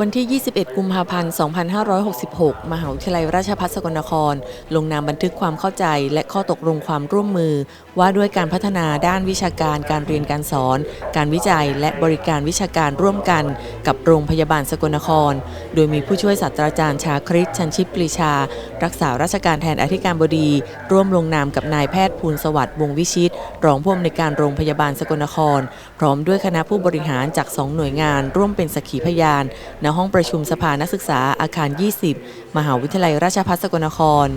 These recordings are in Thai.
วันที่ 21 กุมภาพันธ์ 2566 มหาวิทยาลัยราชภัฏสกลนคร ลงนามบันทึกความเข้าใจและข้อตกลงความร่วมมือ ว่าด้วยการพัฒนาด้านวิชาการการเรียนการสอน การวิจัย และบริการวิชาการร่วมกัน กับโรงพยาบาลสกลนคร โดยมีผู้ช่วยศาสตราจารย์ชาคริตชันชิปปรีชา รักษาราชการแทนอธิการบดี ร่วมลงนามกับนายแพทย์ภูลสวัสดิ์วงวิชิต รองผู้อำนวยการโรงพยาบาลสกลนคร พร้อมด้วยคณะผู้บริหารจากสองหน่วยงาน ร่วมเป็นสักขีพยานณห้องประชุมสภานักศึกษาอาคาร 20 มหาวิทยาลัยราชภัฏสกลนคร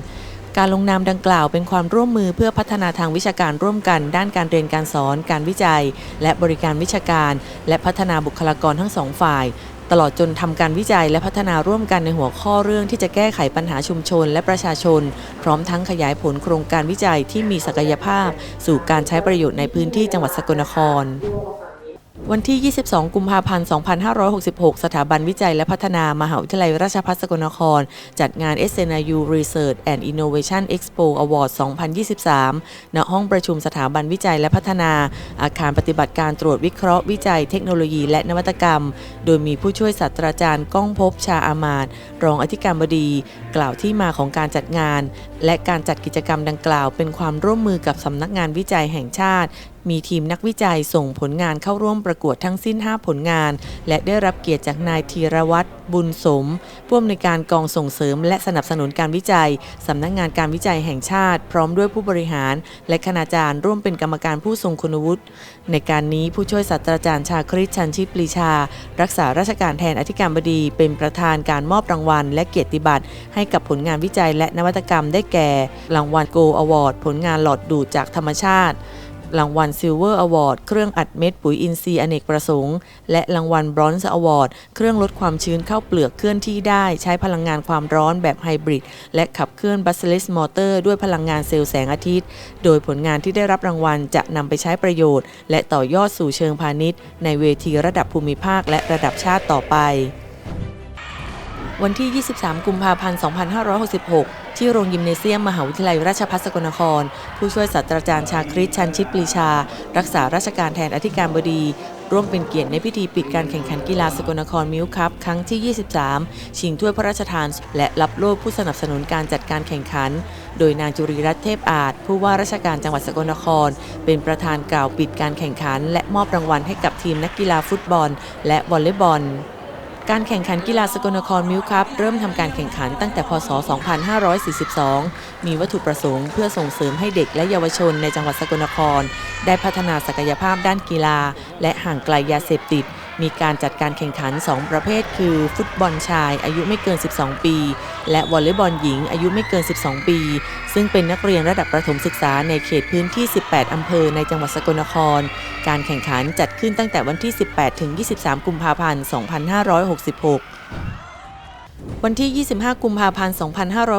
การลงนามดังกล่าวเป็นความร่วมมือเพื่อพัฒนาทางวิชาการร่วมกัน ด้านการเรียนการสอน การวิจัย และบริการวิชาการ และพัฒนาบุคลากรทั้งสองฝ่ายตลอดจนทำการวิจัยและพัฒนาร่วมกันในหัวข้อเรื่องที่จะแก้ไขปัญหาชุมชนและประชาชน พร้อมทั้งขยายผลโครงการวิจัยที่มีศักยภาพ สู่การใช้ประโยชน์ในพื้นที่จังหวัดสกลนคร วันที่ 22 กุมภาพันธ์ 2566 สถาบันวิจัยและพัฒนามหาวิทยาลัยราชภัฏสกลนคร จัดงาน SNIU Research and Innovation Expo Award 2023 ณ ห้องประชุมสถาบันวิจัยและพัฒนา อาคารปฏิบัติการตรวจวิเคราะห์วิจัยเทคโนโลยีและนวัตกรรม โดยมีผู้ช่วยศาสตราจารย์ก้องภพชาอามาตรองอธิการบดี กล่าวที่มาของการจัดงาน และการจัดกิจกรรมดังกล่าว เป็นความร่วมมือกับสำนักงานวิจัยแห่งชาติมีทีมนักวิจัยส่งผลงานเข้าร่วมประกวดทั้งสิ้น 5 ผลงาน และได้รับเกียรติจากนายธีรวัตรบุญสม ผู้อำนวยการกองส่งเสริม และสนับสนุนการวิจัย สำนักงานการวิจัยแห่งชาติ พร้อมด้วยผู้บริหาร และคณาจารย์ร่วมเป็นกรรมการผู้ทรงคุณวุฒิ ในการนี้ผู้ช่วยศาสตราจารย์ชาคริตชันชิปรีชา รักษาราชการแทนอธิการบดี เป็นประธานการมอบรางวัล และเกียรติบัตรให้กับผลงานวิจัยและนวัตกรรมได้แก่ รางวัลโกลอวอร์ดผลงานหลอดดูดจากธรรมชาติ รางวัลซิลเวอร์อวอร์ดเครื่องอัดเม็ดปุ๋ยอินทรีย์อเนกประสงค์ และรางวัลบรอนซ์อวอร์ดเครื่องลดความชื้นเข้าเปลือกเคลื่อนที่ได้ ใช้พลังงานความร้อนแบบไฮบริด และขับเคลื่อนบัสเลสมอเตอร์ด้วยพลังงานเซลล์แสงอาทิตย์ โดยผลงานที่ได้รับรางวัลจะนำไปใช้ประโยชน์ และต่อยอดสู่เชิงพาณิชย์ ในเวทีระดับภูมิภาค และระดับชาติต่อไป วันที่ 23 กุมภาพันธ์ 2566 ที่โรงยิมเนเซียมมหาวิทยาลัยราชภัฏสกลนคร ผู้ช่วยศาสตราจารย์ชาคริตชันชิตปรีชา รักษาราชการแทนอธิการบดี ร่วมเป็นเกียรติในพิธีปิดการแข่งขันกีฬาสกลนครมิวคัพครั้งที่ 23 ชิงถ้วยพระราชทาน และรับโล่ผู้สนับสนุนการจัดการแข่งขัน โดยนางจุรีรัตน์เทพอาจ ผู้ว่าราชการจังหวัดสกลนคร เป็นประธานกล่าวปิดการแข่งขัน และมอบรางวัลให้กับทีมนักกีฬาฟุตบอล และวอลเลย์บอล การแข่งขันกีฬาสกลนครมิวคัพเริ่มทำการแข่งขันตั้งแต่พศ 2542 มีวัตถุประสงค์เพื่อส่งเสริมให้เด็กและเยาวชนในจังหวัดสกลนคร ได้พัฒนาศักยภาพด้านกีฬา และห่างไกลยาเสพติด มีการจัดการแข่งขัน 2 ประเภท คือ ฟุตบอลชายอายุไม่เกิน 12 ปี และวอลเลย์บอลหญิงอายุไม่เกิน 12 ปี ซึ่งเป็นนักเรียนระดับประถมศึกษาในเขตพื้นที่ 18 อำเภอในจังหวัดสกลนคร การแข่งขันจัดขึ้นตั้งแต่วันที่ 18 ถึง 23 กุมภาพันธ์ 2566วันที่ 25 กุมภาพันธ์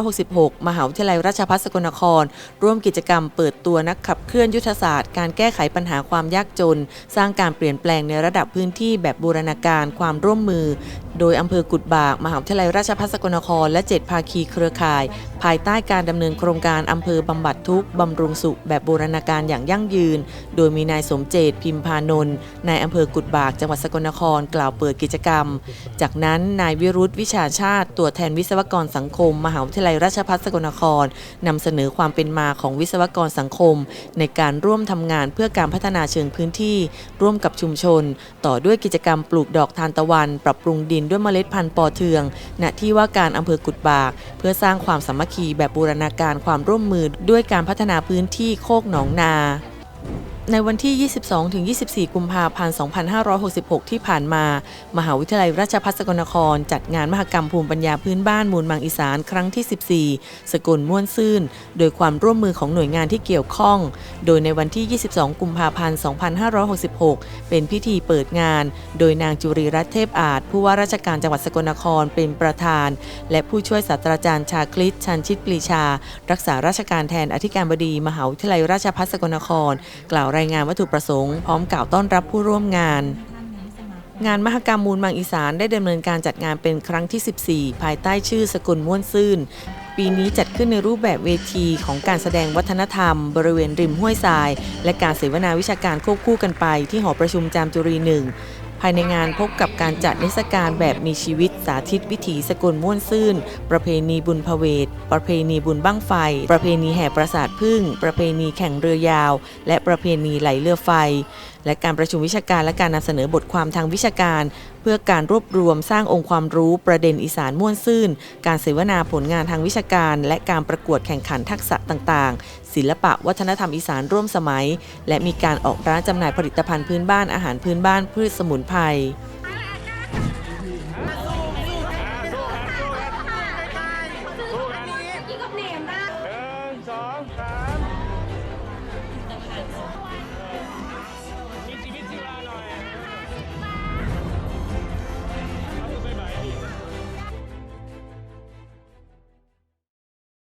2566 มหาวิทยาลัยราชภัฏสกลนคร ร่วมกิจกรรมเปิดตัวนักขับเคลื่อนยุทธศาสตร์ การแก้ไขปัญหาความยากจน สร้างการเปลี่ยนแปลงในระดับพื้นที่แบบบูรณาการความร่วมมือ โดยอำเภอกุดบาก มหาวิทยาลัยราชภัฏสกลนคร และ 7 ภาคีเครือข่าย ภายใต้การดำเนินโครงการอำเภอบำบัดทุกข์บำรุงสุขแบบบูรณาการอย่างยั่งยืน โดยมีนายสมเจตพิมพานนท์นายอำเภอกุดบาก จังหวัดสกลนคร กล่าวเปิดกิจกรรม จากนั้นนายวิรุธวิชาชาติตัวแทนวิศวกรสังคม มหาวิทยาลัยราชภัฏสกลนครนำเสนอความเป็นมาของวิศวกรสังคม ในการร่วมทำงานเพื่อการพัฒนาเชิงพื้นที่ ร่วมกับชุมชน ต่อด้วยกิจกรรมปลูกดอกทานตะวัน ปรับปรุงดินด้วยเมล็ดพันธุ์ปอเทือง ณที่ว่าการอำเภอกุดบาก เพื่อสร้างความสามัคคีแบบบูรณาการความร่วมมือด้วยการพัฒนาพื้นที่โคกหนองนา ในวันที่ 22-24 กุมภาพันธ์ 2566 ที่ผ่านมา มหาวิทยาลัยราชภัฏสกลนคร จัดงานมหกรรมภูมิปัญญาพื้นบ้านมูลมังอีสานครั้งที่ 14 สกลม่วนซื่น โดยความร่วมมือของหน่วยงานที่เกี่ยวข้อง โดยในวันที่ 22 กุมภาพันธ์ 2566 เป็นพิธีเปิดงาน โดยนางจุรีรัตน์เทพอาจ ผู้ว่าราชการจังหวัดสกลนครเป็นประธาน และผู้ช่วยศาสตราจารย์ชาคลิตชันชิตปรีชา รักษาราชการแทนอธิการบดี มหาวิทยาลัยราชภัฏสกลนคร กล่าวรายงานวัตถุประสงค์พร้อมกล่าวต้อนรับผู้ร่วมงาน งานมหกรรมมูลมังอีสานได้ดำเนินการจัดงานเป็นครั้งที่ 14 ภายใต้ชื่อสกุลม่วนซื่น ปีนี้จัดขึ้นในรูปแบบเวทีของการแสดงวัฒนธรรม บริเวณริมห้วยทราย และการเสวนาวิชาการควบคู่กันไปที่หอประชุมจามจุรีหนึ่ง ภายในงานพบกับการจัดนิทรรศการแบบมีชีวิตสาธิตวิถีสกุลม่วนซื่น ประเพณีบุญพเวท ประเพณีบุญบั้งไฟ ประเพณีแห่ปราสาทพึ่ง ประเพณีแข่งเรือยาว และประเพณีไหลเรือไฟ และการประชุมวิชาการและการนำเสนอบทความทางวิชาการ เพื่อการรวบรวมสร้างองค์ความรู้ประเด็นอีสานม่วนซื่น การเสวนาผลงานทางวิชาการ และการประกวดแข่งขันทักษะต่างๆ ศิลปะวัฒนธรรมอีสานร่วมสมัย และมีการออกร้านจำหน่ายผลิตภัณฑ์พื้นบ้านอาหารพื้นบ้านพืชสมุนไพร